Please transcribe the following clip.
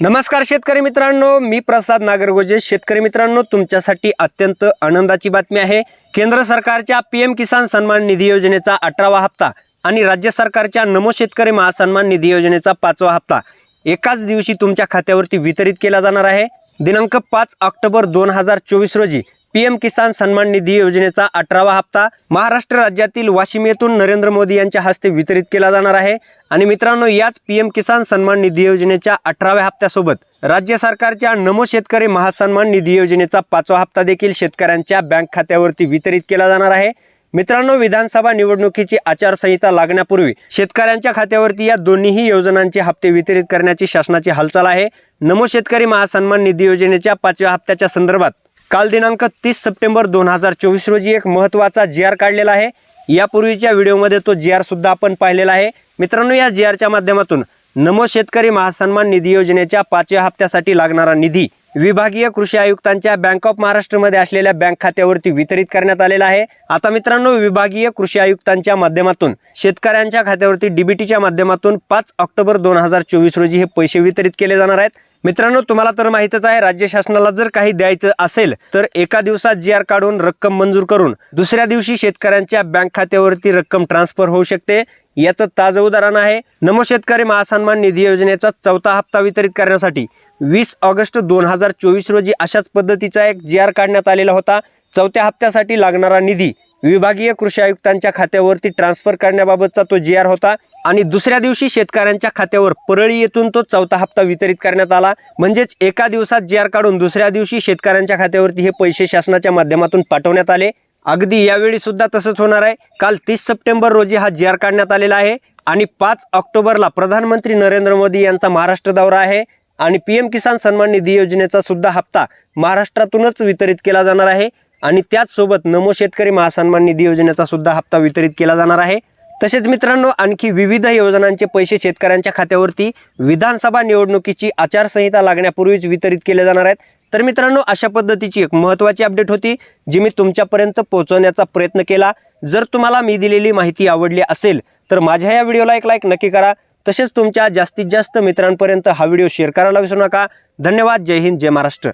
नमस्कार शेतकरी मित्रांनो मी प्रसाद नागरगोजे. शेतकरी मित्रांनो तुमच्यासाठी अत्यंत आनंदाची बातमी आहे. केंद्र सरकारच्या पी एम किसान सन्मान निधी योजनेचा अठरावा हप्ता आणि राज्य सरकारच्या नमो शेतकरी महासन्मान निधी योजनेचा पाचवा हप्ता एकाच दिवशी तुमच्या खात्यावरती वितरित केला जाणार आहे. दिनांक पाच ऑक्टोबर दोन हजार चोवीस रोजी पी एम किसान सन्मान निधी योजनेचा अठरावा हप्ता महाराष्ट्र राज्यातील वाशिम येथून नरेंद्र मोदी यांच्या हस्ते वितरित केला जाणार आहे. आणि मित्रांनो याच पी एम किसान सन्मान निधी योजनेच्या अठराव्या हप्त्यासोबत राज्य सरकारच्या नमो शेतकरी महासन्मान निधी योजनेचा पाचवा हप्ता देखील शेतकऱ्यांच्या बँक खात्यावरती वितरित केला जाणार आहे. मित्रांनो विधानसभा निवडणुकीची आचारसंहिता लागण्यापूर्वी शेतकऱ्यांच्या खात्यावरती या दोन्हीही योजनांचे हप्ते वितरित करण्याची शासनाची हालचाल आहे. नमो शेतकरी महासन्मान निधी योजनेच्या पाचव्या हप्त्याच्या संदर्भात काल दिनांक तीस सप्टेंबर दोन हजार चोवीस रोजी एक महत्त्वाचा जी आर काढलेला आहे. यापूर्वीच्या व्हिडिओमध्ये तो जी आर सुद्धा आपण पाहिलेला आहे. मित्रांनो या जी आरच्या माध्यमातून नमो शेतकरी महासन्मान निधी योजनेच्या पाचव्या हप्त्यासाठी लागणारा निधी विभागीय कृषी आयुक्तांच्या बँक ऑफ महाराष्ट्रमध्ये असलेल्या बँक खात्यावरती वितरित करण्यात आलेला आहे. आता मित्रांनो विभागीय कृषी आयुक्तांच्या माध्यमातून शेतकऱ्यांच्या खात्यावरती डीबीटीच्या माध्यमातून पाच ऑक्टोबर दोन हजार चोवीस रोजी हे पैसे वितरित केले जाणार आहेत. मित्रांनो तुम्हाला तर माहितच आहे राज्य शासनाला जर काही द्यायचं असेल तर एका दिवसात जी आर काढून रक्कम मंजूर करून दुसऱ्या दिवशी शेतकऱ्यांच्या बँक खात्यावरती रक्कम ट्रान्सफर होऊ शकते. याचं ताजं उदाहरण आहे नमो शेतकरी महासन्मान निधी योजनेचा चौथा हप्ता वितरित करण्यासाठी वीस ऑगस्ट दोन हजार चोवीस रोजी अशाच पद्धतीचा एक जी आर काढण्यात आलेला होता. चौथ्या हप्त्यासाठी लागणारा निधी विभागीय कृषी आयुक्तांच्या खात्यावरती ट्रान्सफर करण्याबाबतचा तो जी आर होता. आणि दुसऱ्या दिवशी शेतकऱ्यांच्या खात्यावर परळी येथून तो चौथा हप्ता वितरित करण्यात आला. म्हणजेच एका दिवसात जी आर काढून दुसऱ्या दिवशी शेतकऱ्यांच्या खात्यावरती हे पैसे शासनाच्या माध्यमातून पाठवण्यात आले. अगदी यावेळी सुद्धा तसंच होणार आहे. काल तीस सप्टेंबर रोजी हा जी आर काढण्यात आलेला आहे. आणि पाच ऑक्टोबरला प्रधानमंत्री नरेंद्र मोदी यांचा महाराष्ट्र दौरा आहे आणि पी एम किसान सन्मान निधी योजनेचा सुद्धा हप्ता महाराष्ट्रातूनच वितरित केला जाणार आहे आणि त्याचसोबत नमो शेतकरी महासन्मान निधी योजनेचा सुद्धा हप्ता वितरित केला जाणार आहे. तसेच मित्रांनो आणखी विविध योजनांचे पैसे शेतकऱ्यांच्या खात्यावरती विधानसभा निवडणुकीची आचारसंहिता लागण्यापूर्वीच वितरित केले जाणार आहेत. तर मित्रांनो अशा पद्धतीची एक महत्त्वाची अपडेट होती जी मी तुमच्यापर्यंत पोहोचवण्याचा प्रयत्न केला. जर तुम्हाला मी दिलेली माहिती आवडली असेल तर माझ्या या व्हिडिओला एक लाईक नक्की करा. तसेच तुमच्या जास्तीत जास्त मित्रांपर्यंत हा व्हिडिओ शेअर करायला विसरू नका. धन्यवाद. जय हिंद. जय महाराष्ट्र.